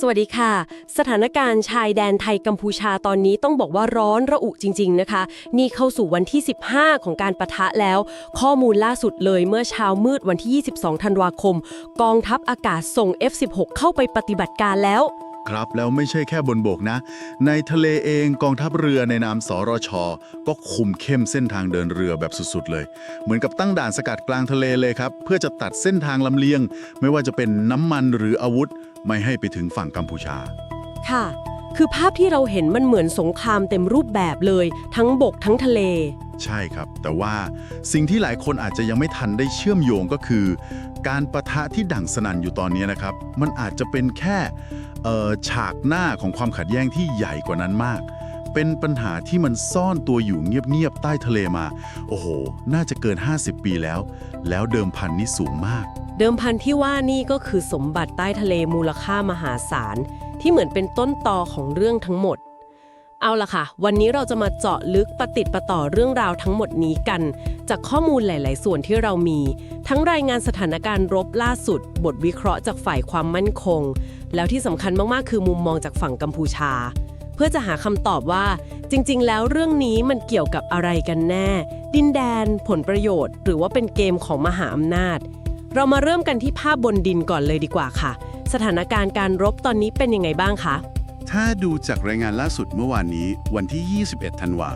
สวัสดีค่ะ สถานการณ์ชายแดนไทยกัมพูชาตอนนี้ต้องบอกว่าร้อนระอุจริง ๆนะคะ นี่เข้าสู่วันที่ 15 ของการประทะแล้ว ข้อมูลล่าสุดเลยเมื่อเช้ามืดวันที่ 22 ธันวาคม กองทัพอากาศส่ง F16 เข้าไปปฏิบัติการแล้ว ครับ แล้วไม่ใช่แค่บนบกนะ ในทะเลเองกองทัพเรือในนามสรช ก็คุมเข้มเส้นทางเดินเรือแบบสุดๆเลย เหมือนกับตั้งด่านสกัดกลางทะเลเลยครับ เพื่อจะตัดเส้นทางลำเลียง ไม่ว่าจะเป็นน้ำมันหรืออาวุธ ไม่ให้ไปถึงฝั่งกัมพูชา ค่ะ คือภาพที่เราเห็นมันเหมือนสงครามเต็มรูปแบบเลย ทั้งบกทั้งทะเล ใช่ครับ แต่ว่าสิ่งที่หลายคนอาจจะยังไม่ทันได้เชื่อมโยงก็คือ การประทะที่ดั่งสนั่นอยู่ตอนนี้นะครับ มันอาจจะเป็นแค่เอ่อฉากหน้าของความขัดแย้งที่ใหญ่กว่านั้นมาก เป็นปัญหาที่มันซ่อนตัวอยู่เงียบๆใต้ทะเลมา โอ้โห น่าจะเกิน 50 ปีแล้ว แล้วเดิมพันนี่สูงมาก เดิมพันที่ว่านี่ก็คือสมบัติใต้ทะเลมูลค่ามหาศาล ที่เหมือนเป็นต้นตอของเรื่องทั้งหมด เอาล่ะค่ะ วันนี้เราจะมาเจาะลึกปะติดประต่อเรื่องราวทั้งหมดนี้กัน จากข้อมูลหลาย ๆ ส่วนที่เรามี ทั้งรายงานสถานการณ์รบล่าสุด บทวิเคราะห์จากฝ่ายความมั่นคง แล้วที่สำคัญมาก ๆ คือมุมมองจากฝั่งกัมพูชา เพื่อจะหาคำตอบว่า จริง ๆ แล้วเรื่องนี้มันเกี่ยวกับอะไรกันแน่ ดินแดน ผลประโยชน์ หรือว่าเป็นเกมของมหาอำนาจเรามาเริ่มกันที่ภาพบนดินก่อนเลยดีกว่าค่ะ สถานการณ์การรบตอนนี้เป็นยังไงบ้างคะ ถ้าดูจากรายงานล่าสุดเมื่อวานนี้วันที่ 21 ธันวา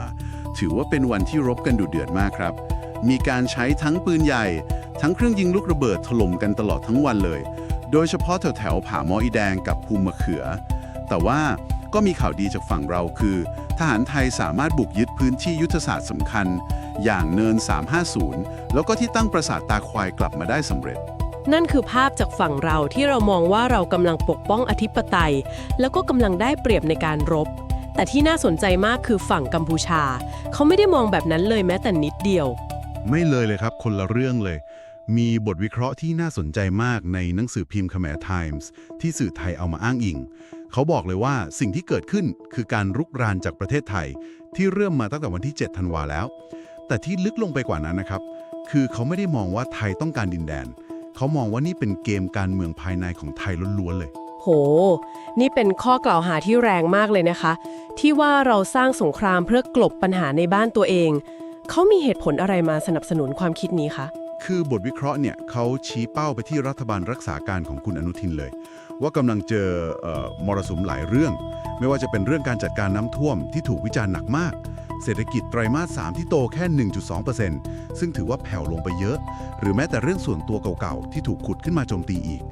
ถือว่าเป็นวันที่รบกันดุเดือดมากครับ มีการใช้ทั้งปืนใหญ่ ทั้งเครื่องยิงลูกระเบิดถล่มกันตลอดทั้งวันเลย โดยเฉพาะแถวแถวผาหมออีแดงกับภูมิมะเขือ แต่ว่าก็มีข่าวดีจากฝั่งเราคือ ทหารไทยสามารถบุกยึดพื้นที่ยุทธศาสตร์สำคัญ อย่างเนิน 350 แล้วก็ที่ตั้งปราสาทตาควายกลับมาได้สำเร็จ นั่นคือภาพจากฝั่งเราที่เรามองว่าเรากำลังปกป้องอธิปไตย แล้วก็กำลังได้เปรียบในการรบ แต่ที่น่าสนใจมากคือฝั่งกัมพูชา เขาไม่ได้มองแบบนั้นเลยแม้แต่นิดเดียว ไม่เลยเลยครับ คนละเรื่องเลย มีบทวิเคราะห์ที่น่าสนใจมากในหนังสือพิมพ์ขแมไทมส์ที่สื่อไทยเอามาอ้างอิง เขาบอกเลยว่าสิ่งที่เกิดขึ้นคือการรุกรานจากประเทศไทย ที่เริ่มมาตั้งแต่วันที่ 7 ธันวาแล้ว แต่ที่ลึกลงไปกว่านั้นนะครับ คือเขาไม่ได้มองว่าไทยต้องการดินแดน เขามองว่านี่เป็นเกมการเมืองภายในของไทยล้วนๆเลย โห นี่เป็นข้อกล่าวหาที่แรงมากเลยนะคะ ที่ว่าเราสร้างสงครามเพื่อกลบปัญหาในบ้านตัวเอง เขามีเหตุผลอะไรมาสนับสนุนความคิดนี้คะคือบทวิเคราะห์เนี่ยเขาชี้เป้าไปที่รัฐบาลรักษาการของคุณอนุทินเลย ว่ากำลังเจอเอ่อมรสุมหลายเรื่อง ไม่ว่าจะเป็นเรื่องการจัดการน้ำท่วมที่ถูกวิจารณ์หนักมาก เศรษฐกิจไตรมาส 3 ที่โตแค่ 1.2%ซึ่งถือว่าแผ่วลงไปเยอะ หรือแม้แต่เรื่องส่วนตัวเก่าๆ ที่ถูกขุดขึ้นมาโจมตีอีก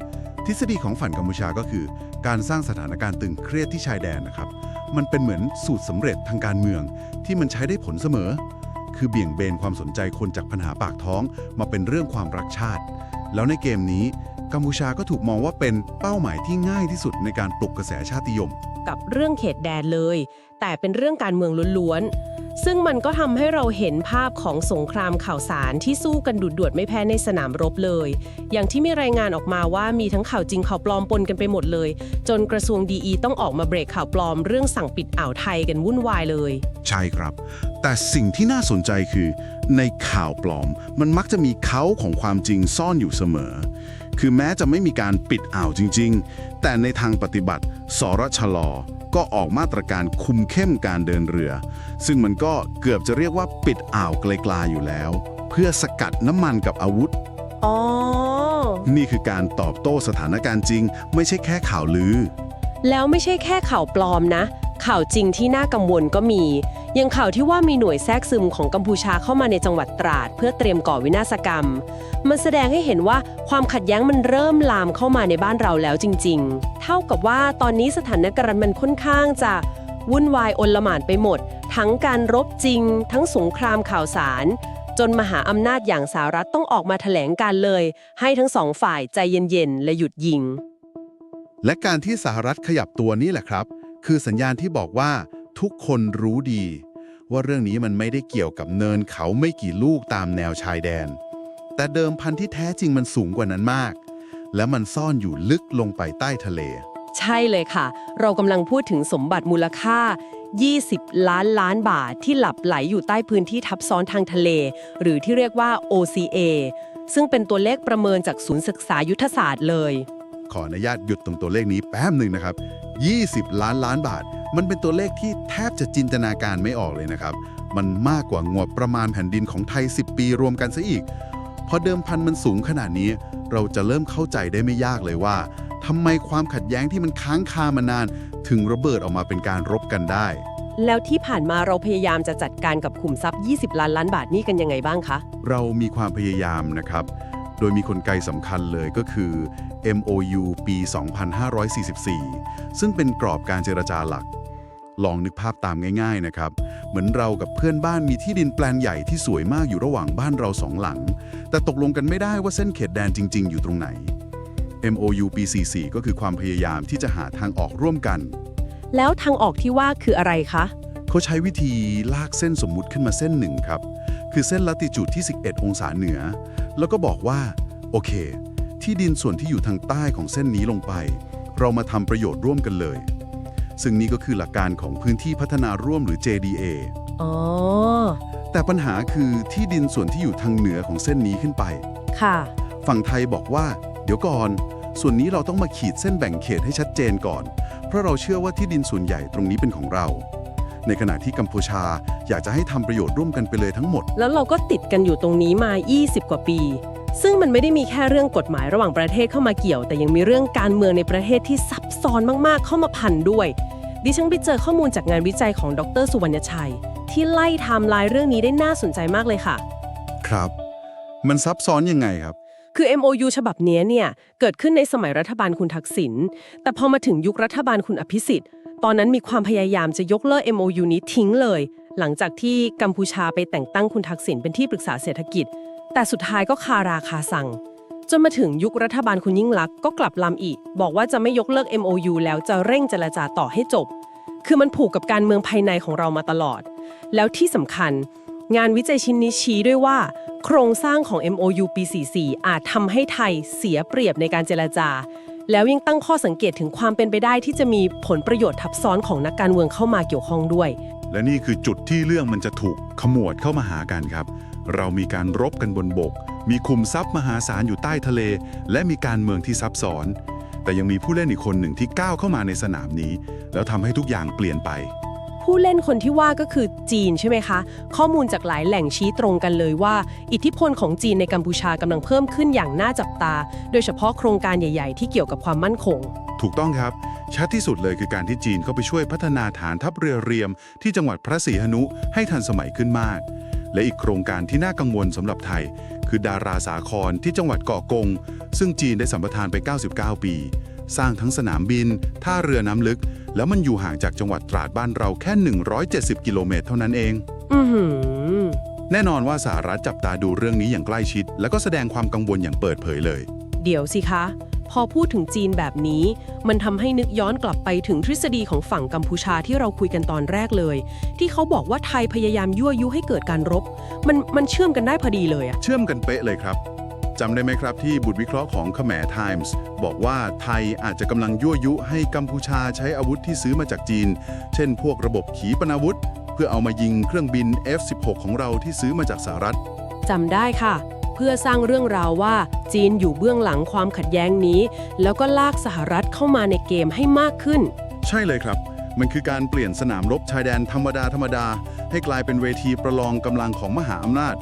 ทฤษฎีของฝั่งกัมพูชาก็คือ การสร้างสถานการณ์ตึงเครียดที่ชายแดนนะครับ มันเป็นเหมือนสูตรสำเร็จทางการเมือง ที่มันใช้ได้ผลเสมอ คือเบี่ยงเบนความสนใจคนจากปัญหาปากท้อง มาเป็นเรื่องความรักชาติ แล้วในเกมนี้ กัมพูชาก็ถูกมองว่าเป็นเป้าหมายที่ง่ายที่สุดในการปลุกกระแสชาตินิยม กับเรื่องเขตแดนเลย แต่เป็นเรื่องการเมืองล้วนๆ ซึ่งมันก็ทำให้เราเห็นภาพของสงครามข่าวสารที่สู้กันดุดดวดไม่แพ้ในสนามรบเลย อย่างที่มีรายงานออกมาว่ามีทั้งข่าวจริงข่าวปลอมปนกันไปหมดเลย จนกระทรวงดีต้องออกมาเบรกข่าวปลอม เรื่องสั่งปิดอ่าวไทยกันวุ่นวายเลย ใช่ครับ แต่สิ่งที่น่าสนใจคือ ในข่าวปลอม มันมักจะมีเขาของความจริงซ่อนอยู่เสมอ คือแม้จะไม่มีการปิดอ่าวจริง ๆ แต่ในทางปฏิบัติ สรชลก็ออกมาตรการคุมเข้มการเดินเรือ ซึ่งมันก็เกือบจะเรียกว่าปิดอ่าวไกลๆอยู่แล้ว เพื่อสกัดน้ำมันกับอาวุธ อ๋อ นี่คือการตอบโต้สถานการณ์จริง ไม่ใช่แค่ข่าวลือ แล้วไม่ใช่แค่ข่าวปลอมนะ ข่าวจริงที่น่ากังวลก็มีอยังข่าวที่ว่ามีหน่วยแทรกซึมของกัมพูชาเข้ามาในจังหวัดตราด เพื่อเตรียมก่อวินาศกรรม มันแสดงให้เห็นว่า ความขัดแย้งมันเริ่มลามเข้ามาในบ้านเราแล้วจริง ๆ เท่ากับว่าตอนนี้สถานการณ์มันค่อนข้างจะวุ่นวายอลหมานไปหมด ทั้งการรบจริง ทั้งสงครามข่าวสาร จนมหาอำนาจอย่างสหรัฐต้องออกมาแถลงการเลย ให้ทั้งสองฝ่ายใจเย็นๆ และหยุดยิง และการที่สหรัฐขยับตัวนี่แหละครับ คือสัญญาณที่บอกว่าทุกคนรู้ดี ว่าเรื่องนี้มันไม่ได้เกี่ยวกับเนินเขาไม่กี่ลูกตามแนวชายแดน แต่เดิมพันที่แท้จริงมันสูงกว่านั้นมาก และมันซ่อนอยู่ลึกลงไปใต้ทะเล ใช่เลยค่ะ เรากำลังพูดถึงสมบัติมูลค่า 20 ล้านล้านบาทที่หลับไหลอยู่ใต้พื้นที่ทับซ้อนทางทะเล หรือที่เรียกว่า OCA ซึ่งเป็นตัวเลขประเมินจากศูนย์ศึกษายุทธศาสตร์เลย ขออนุญาตหยุดตรงตัวเลขนี้แป๊บหนึ่งนะครับ 20 ล้านล้านบาท มันเป็นตัวเลขที่แทบจะจินตนาการไม่ออกเลยนะครับ มันมากกว่างบประมาณแผ่นดินของไทย 10 ปีรวมกันซะอีก พอเดิมพันมันสูงขนาดนี้ เราจะเริ่มเข้าใจได้ไม่ยากเลยว่าทำไมความขัดแย้งที่มันค้างคามานาน ถึงระเบิดออกมาเป็นการรบกันได้ แล้วที่ผ่านมาเราพยายามจะจัดการกับขุมทรัพย์ 20 ล้านล้านบาทนี่กันยังไงบ้างคะ เรามีความพยายามนะครับ โดยมีกลไกสำคัญเลยก็คือ MOU ปี 2544 ซึ่งเป็นกรอบการเจรจาหลัก ลองนึกภาพตามง่าย ๆนะครับ เหมือนเรากับเพื่อนบ้านมีที่ดินแปลนใหญ่ที่สวยมากอยู่ระหว่างบ้านเราสองหลัง แต่ตกลงกันไม่ได้ว่าเส้นเขตแดนจริง ๆ อยู่ตรงไหน MOU ปี 44 ก็คือความพยายามที่จะหาทางออกร่วมกัน แล้วทางออกที่ว่าคืออะไรคะ เขาใช้วิธีลากเส้นสมมุติขึ้นมาเส้นหนึ่งครับ คือเส้นลัติจูดที่ 11 องศาเหนือ แล้วก็บอกว่า โอเค ที่ดินส่วนที่อยู่ทางใต้ของเส้นนี้ลงไป เรามาทำประโยชน์ร่วมกันเลย ซึ่งนี่ก็คือหลักการของพื้นที่พัฒนาร่วมหรือ JDA อ๋อ แต่ปัญหาคือที่ดินส่วนที่อยู่ทางเหนือของเส้นนี้ขึ้นไป ค่ะ ฝั่งไทยบอกว่า เดี๋ยวก่อน ส่วนนี้เราต้องมาขีดเส้นแบ่งเขตให้ชัดเจนก่อน เพราะเราเชื่อว่าที่ดินส่วนใหญ่ตรงนี้เป็นของเรา ในขณะที่กัมพูชาอยากจะให้ทำประโยชน์ร่วมกันไปเลยทั้งหมด แล้วเราก็ติดกันอยู่ตรงนี้มา 20 กว่าปี ซึ่งมันไม่ได้มีแค่เรื่องกฎหมายระหว่างประเทศเข้ามาเกี่ยว แต่ยังมีเรื่องการเมืองในประเทศที่ซับซ้อนมากๆ เข้ามาพันด้วย ดิฉันไปเจอข้อมูลจากงานวิจัยของดรสุวรรณชัย ที่ไล่ไทม์ไลน์เรื่องนี้ได้น่าสนใจมากเลยค่ะ ครับ มันซับซ้อนยังไงครับ คือ MOU ฉบับเนี้ยเนี่ย เกิดขึ้นในสมัยรัฐบาลคุณทักษิณ แต่พอมาถึงยุครัฐบาลคุณอภิสิทธิ์ ตอนนั้นมีความพยายามจะยกเลิก MOU นี้ทิ้งเลย หลังจากที่กัมพูชาไปแต่งตั้งคุณทักษิณเป็นที่ปรึกษาเศรษฐกิจ แต่สุดท้ายก็คาราคาสั่ง จนมาถึงยุครัฐบาลคุณยิ่งลักษณ์ก็กลับลำอีก บอกว่าจะไม่ยกเลิก MOU แล้วจะเร่งเจรจาต่อให้จบ คือมันผูกกับการเมืองภายในของเรามาตลอด แล้วที่สำคัญ งานวิจัยชิ้นนี้ชี้ด้วยว่า โครงสร้างของ MOU ปี 44 อาจทำให้ไทยเสียเปรียบในการเจรจา แล้วยังตั้งข้อสังเกตถึงความเป็นไปได้ที่จะมีผลประโยชน์ทับซ้อนของนักการเมืองเข้ามาเกี่ยวข้องด้วย และนี่คือจุดที่เรื่องมันจะถูกขมวดเข้ามาหากันครับ เรามีการรบกันบนบก มีคุมทรัพย์มหาศาลอยู่ใต้ทะเล และมีการเมืองที่ซับซ้อน แต่ยังมีผู้เล่นอีกคนหนึ่งที่ก้าวเข้ามาในสนามนี้ แล้วทำให้ทุกอย่างเปลี่ยนไป ผู้เล่นคนที่ว่าก็คือจีนใช่ไหมคะ ข้อมูลจากหลายแหล่งชี้ตรงกันเลยว่า อิทธิพลของจีนในกัมพูชากำลังเพิ่มขึ้นอย่างน่าจับตา โดยเฉพาะโครงการใหญ่ ๆ ที่เกี่ยวกับความมั่นคง ถูกต้องครับ ชัดที่สุดเลยคือการที่จีนเข้าไปช่วยพัฒนาฐานทัพเรือเรียม ที่จังหวัดพระศรีหนุให้ทันสมัยขึ้นมาก และอีกโครงการที่น่ากังวลสำหรับไทย คือดาราสาครที่จังหวัดเกาะกง ซึ่งจีนได้สัมปทานไป 99 ปี สร้างทั้งสนามบิน ท่าเรือน้ำลึก แล้วมันอยู่ห่างจากจังหวัดตราดบ้านเราแค่ 170 กิโลเมตรเท่านั้นเอง อือหือ แน่นอนว่าสหรัฐจับตาดูเรื่องนี้อย่างใกล้ชิด แล้วก็แสดงความกังวลอย่างเปิดเผยเลย เดี๋ยวสิคะ พอพูดถึงจีนแบบนี้ มันทำให้นึกย้อนกลับไปถึงทฤษฎีของฝั่งกัมพูชาที่เราคุยกันตอนแรกเลย ที่เขาบอกว่าไทยพยายามยั่วยุให้เกิดการรบ มันมันเชื่อมกันได้พอดีเลยอะเชื่อมกันเป๊ะเลยครับ จำได้ไหมครับที่บุตรวิเคราะห์ของขแมไทมส์บอกว่าไทยอาจจะกำลังยั่วยุให้กัมพูชาใช้อาวุธที่ซื้อมาจากจีน เช่นพวกระบบขีปนาวุธ เพื่อเอามายิงเครื่องบิน F-16 ของเราที่ซื้อมาจากสหรัฐจำได้ค่ะ เพื่อสร้างเรื่องราวว่าจีนอยู่เบื้องหลังความขัดแย้งนี้ แล้วก็ลากสหรัฐเข้ามาในเกมให้มากขึ้น ใช่เลยครับ มันคือการเปลี่ยนสนามรบชายแดนธรรมดาธรรมดาให้กลายเป็นเวทีประลองกำลังของมหาอำนาจ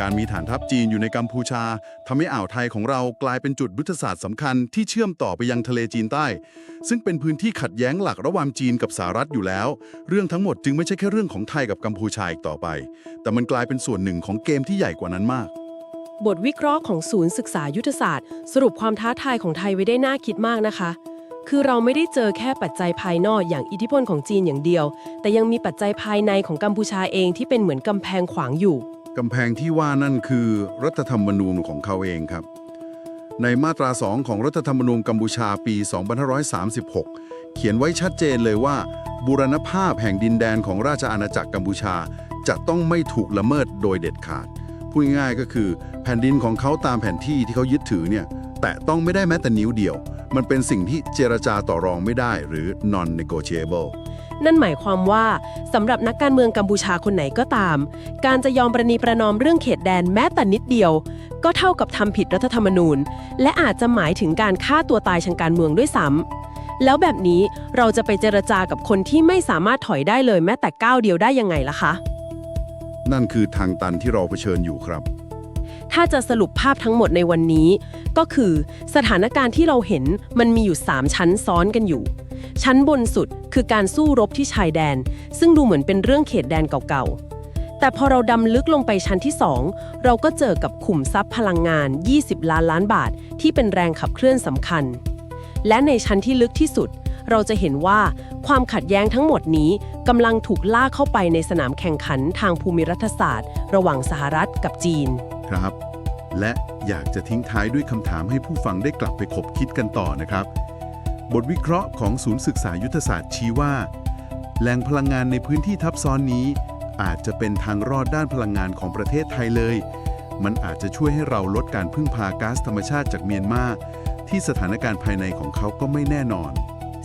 การมีฐานทัพจีนอยู่ในกัมพูชาทำให้อ่าวไทยของเรากลายเป็นจุดยุทธศาสตร์สำคัญที่เชื่อมต่อไปยังทะเลจีนใต้ ซึ่งเป็นพื้นที่ขัดแย้งหลักระหว่างจีนกับสหรัฐอยู่แล้ว เรื่องทั้งหมดจึงไม่ใช่แค่เรื่องของไทยกับกัมพูชาอีกต่อไป แต่มันกลายเป็นส่วนหนึ่งของเกมที่ใหญ่กว่านั้นมาก บทวิเคราะห์ของศูนย์ศึกษายุทธศาสตร์ สรุปความท้าทายของไทยไว้ได้น่าคิดมากนะคะคือเราไม่ได้เจอแค่ปัจจัยภายนอกอย่างอิทธิพลของจีนอย่างเดียว แต่ยังมีปัจจัยภายในของกัมพูชาเองที่เป็นเหมือนกำแพงขวางอยู่ กำแพงที่ว่านั่นคือรัฐธรรมนูญของเขาเองครับ ในมาตรา 2 ของรัฐธรรมนูญกัมพูชาปี 2536 เขียนไว้ชัดเจนเลยว่าบูรณภาพแห่งดินแดนของราชอาณาจักรกัมพูชา จะต้องไม่ถูกละเมิดโดยเด็ดขาด พูดง่ายๆก็คือ แผ่นดินของเขาตามแผนที่ที่เขายึดถือเนี่ยแต่ต้องไม่ได้แม้แต่นิ้วเดียว มันเป็นสิ่งที่เจรจาต่อรองไม่ได้หรือ non negotiable นั่นหมายความว่าสำหรับนักการเมืองกัมพูชาคนไหนก็ตาม การจะยอมประนีประนอมเรื่องเขตแดนแม้แต่นิดเดียว ก็เท่ากับทำผิดรัฐธรรมนูญ และอาจจะหมายถึงการฆ่าตัวตายทางการเมืองด้วยซ้ำแล้วแบบนี้เราจะไปเจรจากับคนที่ไม่สามารถถอยได้เลยแม้แต่ก้าวเดียวได้ยังไงล่ะคะ นั่นคือทางตันที่เราเผชิญอยู่ครับถ้าจะสรุปภาพทั้งหมดในวันนี้ ก็คือสถานการณ์ที่เราเห็นมันมีอยู่ 3 ชั้นซ้อนกันอยู่ ชั้นบนสุดคือการสู้รบที่ชายแดน ซึ่งดูเหมือนเป็นเรื่องเขตแดนเก่าๆ แต่พอเราดำลึกลงไปชั้นที่ 2 เราก็เจอกับขุมทรัพย์พลังงาน 20 ล้านล้านบาท ที่เป็นแรงขับเคลื่อนสำคัญ และในชั้นที่ลึกที่สุด เราจะเห็นว่าความขัดแย้งทั้งหมดนี้กำลังถูกลากเข้าไปในสนามแข่งขันทางภูมิรัฐศาสตร์ ระหว่างสหรัฐกับจีน ครับ และอยากจะทิ้งท้ายด้วยคำถามให้ผู้ฟังได้กลับไปคบคิดกันต่อนะครับ บทวิเคราะห์ของศูนย์ศึกษายุทธศาสตร์ชี้ว่า แหล่งพลังงานในพื้นที่ทับซ้อนนี้ อาจจะเป็นทางรอดด้านพลังงานของประเทศไทยเลย มันอาจจะช่วยให้เราลดการพึ่งพาก๊าซธรรมชาติจากเมียนมาที่สถานการณ์ภายในของเขาก็ไม่แน่นอน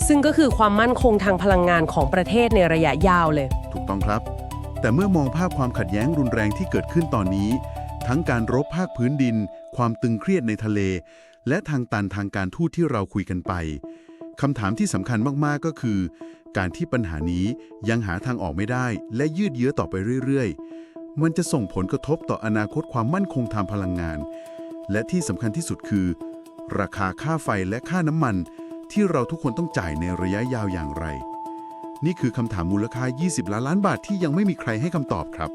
ซึ่งก็คือความมั่นคงทางพลังงานของประเทศในระยะยาวเลย ถูกต้องครับ แต่เมื่อมองภาพความขัดแย้งรุนแรงที่เกิดขึ้นตอนนี้ ทั้งการรบภาคพื้นดิน ความตึงเครียดในทะเล และทางตันทางการทูตที่เราคุยกันไป คำถามที่สำคัญมาก ๆ ก็คือ การที่ปัญหานี้ยังหาทางออกไม่ได้ และยืดเยื้อต่อไปเรื่อย ๆ มันจะส่งผลกระทบต่ออนาคตความมั่นคงทางพลังงาน และที่สำคัญที่สุดคือ ราคาค่าไฟและค่าน้ำมัน ที่เราทุกคนต้องจ่ายในระยะยาวอย่างไร นี่คือคำถามมูลค่า 20 ล้านล้านบาทที่ยังไม่มีใครให้คำตอบครับ